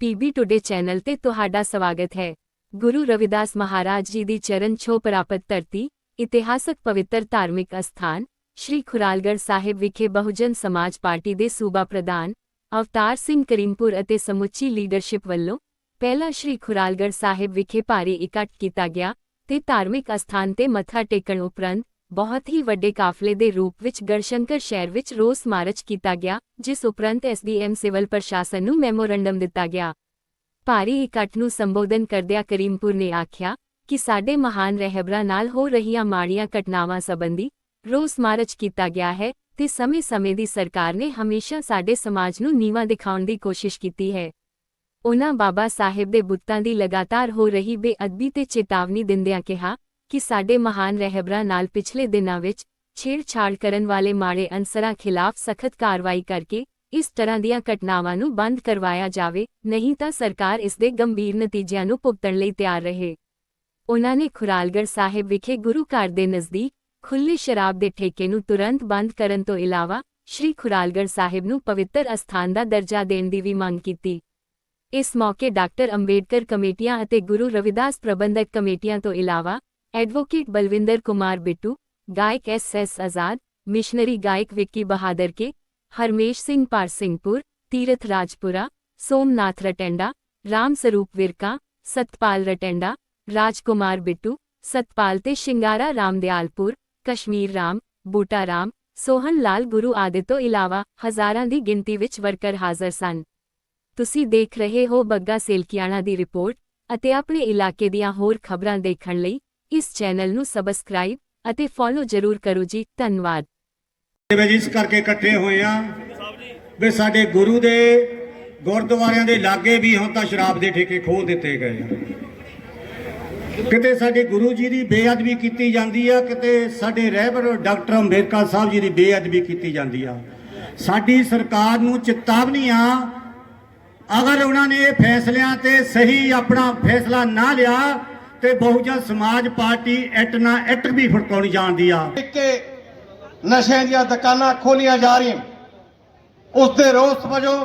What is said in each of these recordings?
PB today channel ਤੇ ਤੁਹਾਡਾ ਸਵਾਗਤ ਹੈ ਗੁਰੂ ਰਵਿਦਾਸ ਮਹਾਰਾਜ ਜੀ ਦੀ ਚਰਨ ਛੋਹ ਪ੍ਰਾਪਤ ਧਰਤੀ ਇਤਿਹਾਸਕ ਪਵਿੱਤਰ ਧਾਰਮਿਕ ਅਸਥਾਨ ਸ਼੍ਰੀ ਖੁਰਾਲਗੜ੍ਹ ਸਾਹਿਬ ਵਿਖੇ ਬਹੁਜਨ ਸਮਾਜ ਪਾਰਟੀ ਦੇ ਸੂਬਾ ਪ੍ਰਧਾਨ ਅਵਤਾਰ ਸਿੰਘ ਕਰੀਮਪੁਰ ਅਤੇ ਸਮੁੱਚੀ ਲੀਡਰਸ਼ਿਪ ਵੱਲੋਂ ਪਹਿਲਾ ਸ਼੍ਰੀ ਖੁਰਾਲਗੜ੍ਹ ਸਾਹਿਬ ਵਿਖੇ ਭਾਰੀ ਇਕੱਠ ਕੀਤਾ ਗਿਆ ਤੇ ਧਾਰਮਿਕ ਅਸਥਾਨ ਤੇ ਮੱਥਾ ਟੇਕਣ ਉਪਰੰਤ ਬਹੁਤ ਹੀ ਵੱਡੇ ਕਾਫਲੇ ਦੇ ਰੂਪ ਵਿੱਚ ਗੜਸ਼ੰਕਰ ਸ਼ਹਿਰ ਵਿੱਚ ਰੋਸ ਮਾਰਚ ਕੀਤਾ ਗਿਆ, ਜਿਸ ਉਪਰੰਤ ਐਸਡੀਐਮ ਸਿਵਲ ਪ੍ਰਸ਼ਾਸਨ ਨੂੰ ਮੈਮੋਰੰਡਮ ਦਿੱਤਾ ਗਿਆ। ਭਾਰੀ ਇਕੱਠ ਨੂੰ ਸੰਬੋਧਨ ਕਰਦਿਆਂ ਕਰੀਮਪੁਰ ਨੇ ਆਖਿਆ ਕਿ ਸਾਡੇ ਮਹਾਨ ਰਹਿਬਰਾਂ ਨਾਲ ਹੋ ਰਹੀਆਂ ਮਾੜੀਆਂ ਘਟਨਾਵਾਂ ਸੰਬੰਧੀ ਰੋਸ ਮਾਰਚ ਕੀਤਾ ਗਿਆ ਹੈ ਤੇ ਸਮੇਂ-ਸਮੇਂ ਦੀ ਸਰਕਾਰ ਨੇ ਹਮੇਸ਼ਾ ਸਾਡੇ ਸਮਾਜ ਨੂੰ ਨੀਵਾਂ ਦਿਖਾਉਣ ਦੀ ਕੋਸ਼ਿਸ਼ ਕੀਤੀ ਹੈ। ਉਹਨਾਂ ਬਾਬਾ ਸਾਹਿਬ ਦੇ ਬੁੱਤਾਂ ਦੀ ਲਗਾਤਾਰ ਹੋ ਰਹੀ ਬੇਅਦਬੀ ਤੇ ਚੇਤਾਵਨੀ ਦਿੰਦਿਆਂ ਕਿਹਾ ਕਿ ਸਾਡੇ ਮਹਾਨ ਰਹਿਬਰਾਂ ਨਾਲ ਪਿਛਲੇ ਦਿਨਾਂ ਵਿੱਚ ਛੇੜਛਾੜ ਕਰਨ ਵਾਲੇ ਮਾੜੇ ਅਨਸਰਾਂ ਖਿਲਾਫ ਸਖਤ ਕਾਰਵਾਈ ਕਰਕੇ ਇਸ ਤਰ੍ਹਾਂ ਦੀਆਂ ਘਟਨਾਵਾਂ ਨੂੰ ਬੰਦ ਕਰਵਾਇਆ ਜਾਵੇ, ਨਹੀਂ ਤਾਂ ਸਰਕਾਰ ਇਸ ਦੇ ਗੰਭੀਰ ਨਤੀਜਿਆਂ ਨੂੰ ਭੁਗਤਣ ਲਈ ਤਿਆਰ ਰਹੇ। ਉਹਨਾਂ ਨੇ ਖੁਰਾਲਗੜ੍ਹ ਸਾਹਿਬ ਵਿਖੇ ਗੁਰੂ ਘਰ ਦੇ ਨਜ਼ਦੀਕ ਖੁੱਲੀ ਸ਼ਰਾਬ ਦੇ ਠੇਕੇ ਨੂੰ ਤੁਰੰਤ ਬੰਦ ਕਰਨ ਤੋਂ ਇਲਾਵਾ ਸ਼੍ਰੀ ਖੁਰਾਲਗੜ੍ਹ ਸਾਹਿਬ ਨੂੰ ਪਵਿੱਤਰ ਅਸਥਾਨ ਦਾ ਦਰਜਾ ਦੇਣ ਦੀ ਵੀ ਮੰਗ ਕੀਤੀ। ਇਸ ਮੌਕੇ ਡਾਕਟਰ ਅੰਬੇਡਕਰ ਕਮੇਟੀਆਂ ਅਤੇ ਗੁਰੂ ਰਵਿਦਾਸ ਪ੍ਰਬੰਧਕ ਕਮੇਟੀਆਂ ਤੋਂ ਇਲਾਵਾ ਐਡਵੋਕੇਟ ਬਲਵਿੰਦਰ ਕੁਮਾਰ ਬਿੱਟੂ ਗਾਇਕ ਐਸ ਐਸ ਆਜ਼ਾਦ ਮਿਸ਼ਨਰੀ ਗਾਇਕ ਵਿੱਕੀ ਬਹਾਦਰ ਕੇ ਹਰਮੇਸ਼ ਸਿੰਘ ਪਾਰਸਿੰਘਪੁਰ ਤੀਰਥ ਰਾਜਪੁਰਾ ਸੋਮਨਾਥ ਰਟੈਂਡਾ ਰਾਮ ਸਰੂਪ ਵਿਰਕਾ ਸਤਪਾਲ ਰਟੈਂਡਾ ਰਾਜਕੁਮਾਰ ਬਿੱਟੂ ਸਤਪਾਲ ਤੇ ਸ਼ਿੰਗਾਰਾ ਰਾਮਦਿਆਲਪੁਰ ਕਸ਼ਮੀਰ ਰਾਮ ਬੂਟਾ ਰਾਮ ਸੋਹਨ ਲਾਲ ਗੁਰੂ ਆਦਿ ਤੋਂ ਇਲਾਵਾ ਹਜ਼ਾਰਾਂ ਦੀ ਗਿਣਤੀ ਵਿੱਚ ਵਰਕਰ ਹਾਜ਼ਰ ਸਨ ਤੁਸੀਂ ਦੇਖ ਰਹੇ ਹੋ ਬੱਗਾ ਸੇਲਕੀਆਣਾ ਦੀ ਰਿਪੋਰਟ ਅਤੇ ਆਪਣੇ ਇਲਾਕੇ ਦੀਆਂ ਹੋਰ ਖਬਰਾਂ ਦੇਖਣ ਲਈ ਇਸ ਚੈਨਲ ਨੂੰ ਸਬਸਕ੍ਰਾਈਬ ਅਤੇ ਫੋਲੋ ਜ਼ਰੂਰ ਕਰੋ ਜੀ, ਧੰਨਵਾਦ। ਵਿੱਚ ਇਸ ਕਰਕੇ ਇਕੱਠੇ ਹੋਏ ਆ ਵੀ ਸਾਡੇ ਗੁਰੂ ਦੇ ਗੁਰਦੁਆਰਿਆਂ ਦੇ ਲਾਗੇ ਵੀ ਹੁਣ ਤਾਂ ਸ਼ਰਾਬ ਦੇ ਠੇਕੇ ਖੋਲ ਦਿੱਤੇ ਗਏ ਆ। ਕਿਤੇ ਸਾਡੇ ਗੁਰੂ ਜੀ ਦੀ ਬੇਅਦਬੀ ਕੀਤੀ ਜਾਂਦੀ ਆ, ਕਿਤੇ ਸਾਡੇ ਰਹਿਬਰ ਡਾਕਟਰ ਅੰਬੇਦਕਰ ਸਾਹਿਬ ਜੀ ਦੀ ਬੇਅਦਬੀ ਕੀਤੀ ਜਾਂਦੀ ਆ। ਸਾਡੀ ਸਰਕਾਰ ਨੂੰ ਚੇਤਾਵਨੀ ਆ, ਅਗਰ ਉਹਨਾਂ ਨੇ ਇਹ ਫੈਸਲਿਆਂ ਤੇ ਸਹੀ ਆਪਣਾ ਫੈਸਲਾ ਨਾ ਲਿਆ ਤੇ ਬਹੁਜਨ ਸਮਾਜ ਪਾਰਟੀ ਐਟ ਨਾ ਐਟ ਵੀ ਫੜਕਾਉਣੀ ਜਾਣਦੀ ਆ। ਕਿ ਨਸ਼ਿਆਂ ਦੀਆਂ ਦੁਕਾਨਾਂ ਖੋਲੀਆਂ ਜਾ ਰਹੀਆਂ। ਉਸ ਦੇ ਰੋਸ ਵਜੋਂ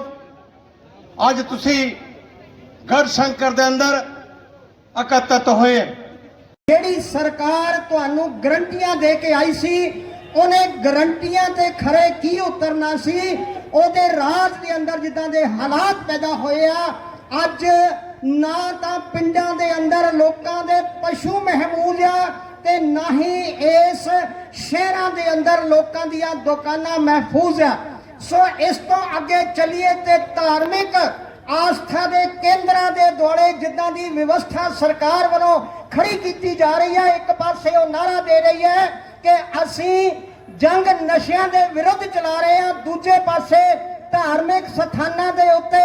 ਅੱਜ ਤੁਸੀਂ ਗੜ ਸ਼ੰਕਰ ਦੇ ਅੰਦਰ ਇਕੱਤਰਤ ਹੋਏ। ਜਿਹੜੀ ਸਰਕਾਰ ਤੁਹਾਨੂੰ ਗਰੰਟੀਆਂ ਦੇ ਕੇ ਆਈ ਸੀ ਉਹਨੇ ਗਰੰਟੀਆਂ ਤੇ ਖਰੇ ਕੀ ਉਤਰਨਾ ਸੀ? ਉਹਦੇ ਰਾਜ ਦੇ ਅੰਦਰ ਜਿੱਦਾਂ ਦੇ ਹਾਲਾਤ ਪੈਦਾ ਹੋਏ ਆ ਅੱਜ ਨਾ ਤਾਂ ਪਿੰਡਾਂ ਦੇ ਅੰਦਰ ਲੋਕਾਂ ਦੇ ਪਸ਼ੂ ਮਹਿਮੂਦ ਆ ਤੇ ਨਾ ਹੀ ਇਸ ਸ਼ਹਿਰਾਂ ਦੇ ਅੰਦਰ ਲੋਕਾਂ ਦੀਆਂ ਦੁਕਾਨਾਂ ਮਹਿਫੂਜ਼ ਆ। ਸੋ ਇਸ ਤੋਂ ਅੱਗੇ ਚੱਲੀਏ ਤੇ ਧਾਰਮਿਕ ਆਸਥਾ ਦੇ ਕੇਂਦਰਾਂ ਦੇ ਦੁਆਲੇ ਜਿੱਦਾਂ ਦੀ ਵਿਵਸਥਾ ਸਰਕਾਰ ਵੱਲੋਂ ਖੜੀ ਕੀਤੀ ਜਾ ਰਹੀ ਹੈ ਇੱਕ ਪਾਸੇ ਉਹ ਨਾਰਾ ਦੇ ਰਹੀ ਹੈ ਕਿ ਅਸੀਂ ਜੰਗ ਨਸ਼ਿਆਂ ਦੇ ਵਿਰੁੱਧ ਚਲਾ ਰਹੇ ਹਾਂ ਦੂਜੇ ਪਾਸੇ ਧਾਰਮਿਕ ਸਥਾਨਾਂ ਦੇ ਉੱਤੇ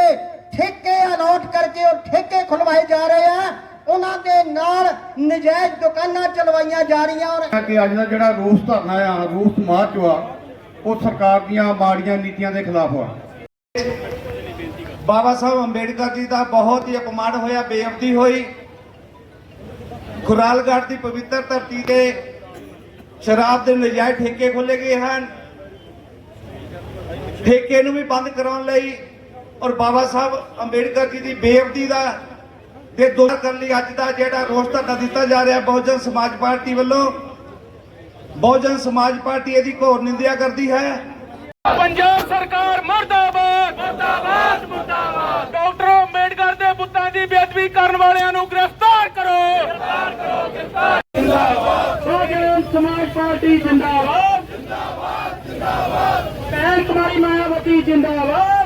ਠੇਕੇ ਅਲਾਟ ਕਰਕੇ ਉਹ ਠੇਕੇ ਖੁਲਵਾਏ ਜਾ ਰਹੇ ਆ। ਉਹਨਾਂ ਦੇ ਨਾਲ ਨਜਾਇਜ਼ ਦੁਕਾਨਾਂ ਚਲਵਾਈਆਂ ਜਾ ਰਹੀਆਂ ਔਰ ਕਿ ਅੱਜ ਦਾ ਜਿਹੜਾ ਰੋਸ ਧਰਨਾ ਆ ਰੋਸ ਮਾਰਚ ਆ ਉਹ ਸਰਕਾਰ ਦੀਆਂ ਮਾੜੀਆਂ ਨੀਤੀਆਂ ਦੇ ਖਿਲਾਫ ਆ। ਬਾਬਾ ਸਾਹਿਬ ਅੰਬੇਡਕਰ ਜੀ ਦਾ ਬਹੁਤ ਹੀ ਅਪਮਾਨ ਹੋਇਆ ਬੇਅਦਬੀ ਹੋਈ। ਖੁਰਾਲਗੜ੍ਹ ਦੀ ਪਵਿੱਤਰ ਧਰਤੀ ਤੇ ਸ਼ਰਾਬ ਦੇ ਨਜਾਇਜ਼ ਠੇਕੇ ਖੋਲੇ ਗਏ ਹਨ। ਠੇਕੇ ਨੂੰ ਵੀ ਬੰਦ ਕਰਾਉਣ ਲਈ ਔਰ ਬਾਬਾ ਸਾਹਿਬ ਅੰਬੇਡਕਰ ਜੀ ਦੀ ਬੇਅਦਬੀ ਦਾ ਦੇ ਦੋਸ਼ ਕਰਨ ਲਈ ਅੱਜ ਦਾ ਜਿਹੜਾ ਰੋਸ ਧਰਨਾ ਦਿੱਤਾ ਜਾ ਰਿਹਾ, ਬਹੁਜਨ ਸਮਾਜ ਪਾਰਟੀ ਵੱਲੋਂ, ਬਹੁਜਨ ਸਮਾਜ ਪਾਰਟੀ ਇਹਦੀ ਘੋਰ ਨਿੰਦਿਆ ਕਰਦੀ ਹੈ। ਪੰਜਾਬ ਸਰਕਾਰ ਮਰਦਾਬਾਦ ਮਰਦਾਬਾਦ ਮਰਦਾਬਾਦ। ਡਾਕਟਰ ਅੰਬੇਡਕਰ ਦੇ ਪੁੱਤਾਂ ਦੀ ਬੇਅਦਬੀ ਕਰਨ ਵਾਲਿਆਂ ਨੂੰ ਗ੍ਰਿਫਤਾਰ ਕਰੋ। ਗ੍ਰਿਫਤਾਰ ਕਰੋ, ਗ੍ਰਿਫਤਾਰ। ਜਿੰਦਾਬਾਦ। ਸਮਾਜ ਪਾਰਟੀ ਜਿੰਦਾਬਾਦ। ਜਿੰਦਾਬਾਦ ਜਿੰਦਾਬਾਦ। ਭੈਣ ਕੁਮਾਰੀ ਮਾਇਆਵਤੀ ਜਿੰਦਾਬਾਦ।